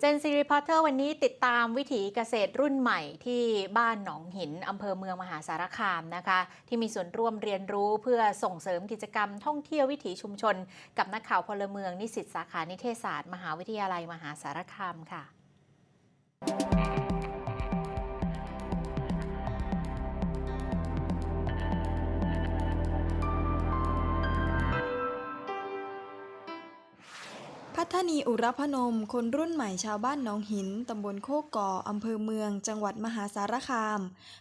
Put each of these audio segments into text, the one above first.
เจนซีรีพอร์เตอร์วันนี้ติดตามวิถีเกษตรรุ่นใหม่ที่บ้านหนองหินอำเภอเมืองมหาสารคามนะคะ ที่มีส่วนร่วมเรียนรู้เพื่อส่งเสริมกิจกรรมท่องเที่ยววิถีชุมชน กับนักข่าวพลเมืองนิสิตสาขานิเทศศาสตร์ มหาวิทยาลัยมหาสารคามค่ะ พัฒนีอุรพนม คนรุ่นใหม่ชาวบ้านหนองหิน ตำบลโคกก่ออำเภอเมือง จังหวัดมหาสารคาม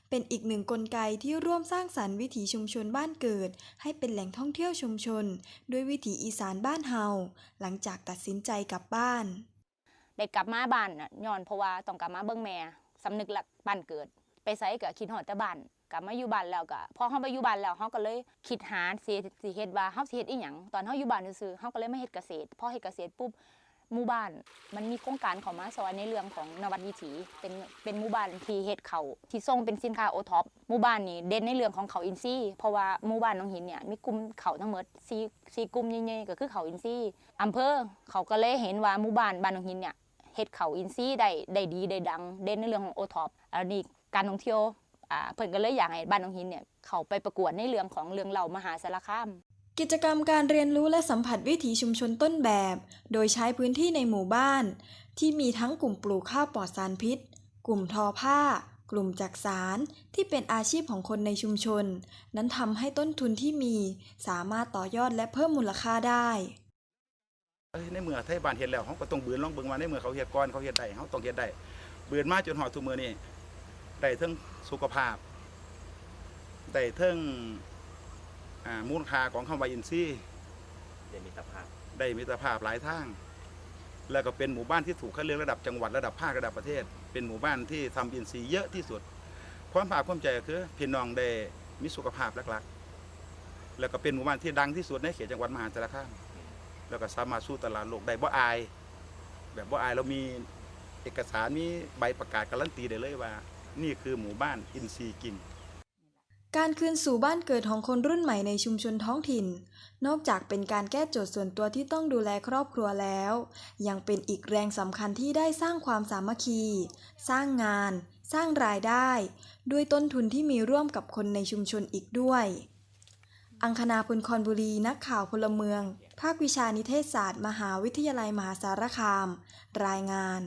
เป็นอีกหนึ่งกลไกที่ร่วมสร้างสรรค์วิถีชุมชนบ้านเกิด ให้เป็นแหล่งท่องเที่ยวชุมชน ด้วยวิถีอีสานบ้านเฮา หลังจากตัดสินใจกลับบ้าน ได้กลับมาบ้านน่ะย้อนเพราะว่าต้องกลับมาเบิ่งแม่สำนึกหลักบ้านเกิด ไปไสก็คิดฮอดแต่บ้าน กลับมาอยู่บ้านแล้วก็พอเฮาไปอยู่บ้านแล้วเฮาก็เลยคิดหาสิสิเฮ็ดว่าเฮาสิเฮ็ดอีหยังตอนเฮาอยู่บ้านซื่อเฮาก็เลยไมาเฮ็ดเกษตรพอเฮ็ดเกษตรปุ๊บหมู่บ้านมันมีโครงการข้ามาซอยในเรื่องของนวัตวิถีเป็นเป็นหมู่บ้านที่เฮ็ดเขาที่ส่งเป็นสินค้าโอท็อปหมู่บ้านนี่เด่นในเรื่องของเขาอินทรีย์เพราะว่าหมู่บ้านหนองหินเนี่ยมีกลุ่มเขาทั้งหมดสี่สี่กลุ่มใหญ่ๆก็คือเขาอินทรีย์อำเภอเขาก็เลยเห็นว่าหมู่บ้านบ้านหนองหินเนี่ยเฮ็ดเขาอินซี่ได้ได้ดีได้ดัง เด่นในเรื่องของโอท็อปอันนี้การท่องเที่ยว เพิ่นก็เลยอยากให้บ้านหนองหินเนี่ยเขาไปประกวดในเรื่องของเรื่องเหล่ามหาสารคามกิจกรรมการเรียนรู้และสัมผัสวิถีชุมชนต้นแบบ โดยใช้พื้นที่ในหมู่บ้าน ที่มีทั้งกลุ่มปลูกข้าวปลอดสารพิษ กลุ่มทอผ้า กลุ่มจักสารที่เป็นอาชีพของคนในชุมชน นั้นทำให้ต้นทุนที่มีสามารถต่อยอดและเพิ่มมูลค่าได้เอ้ยในเมื่อไทยบ้านเฮ็ดแล้วเขาก็ต้องเบือนลองเบิ่งว่าในเมื่อเขาเฮ็ดก่อนเขาเฮ็ดได้เขาต้องเฮ็ดได้เบือนมาจนฮอดทุกมื้อนี้ ได้เทั้งสุขภาพได้เทั้งอ่ามูลค่าของคำว่าอินทรีย์เดมิตรภาพได้มิตรภาพหลายทาง แล้วก็เป็นหมู่บ้านที่ถูกคัดเลือกระดับจังหวัดระดับภาคระดับประเทศ เป็นหมู่บ้านที่ทำอินทรีย์เยอะที่สุด ความภาคความใจก็คือพี่น้องได้มีสุขภาพหลักๆ แล้วก็เป็นหมู่บ้านที่ดังที่สุดในเขตจังหวัดมหาสารคามแล้วก็สามารถสู้ตลาดโลกได้บ่อาย แบบบ่อายเรามีเอกสารมีใบประกาศการันตีได้เลยว่า นี่คือหมู่บ้านอินทรีกิน การคืนสู่บ้านเกิดของคนรุ่นใหม่ในชุมชนท้องถิ่น นอกจากเป็นการแก้โจทย์ส่วนตัวที่ต้องดูแลครอบครัวแล้ว ยังเป็นอีกแรงสำคัญที่ได้สร้างความสามัคคี สร้างงาน สร้างรายได้ ด้วยต้นทุนที่มีร่วมกับคนในชุมชนอีกด้วย อังคณาพลคอนบุรีนักข่าวพลเมือง ภาควิชานิเทศศาสตร์ มหาวิทยาลัยมหาสารคาม รายงาน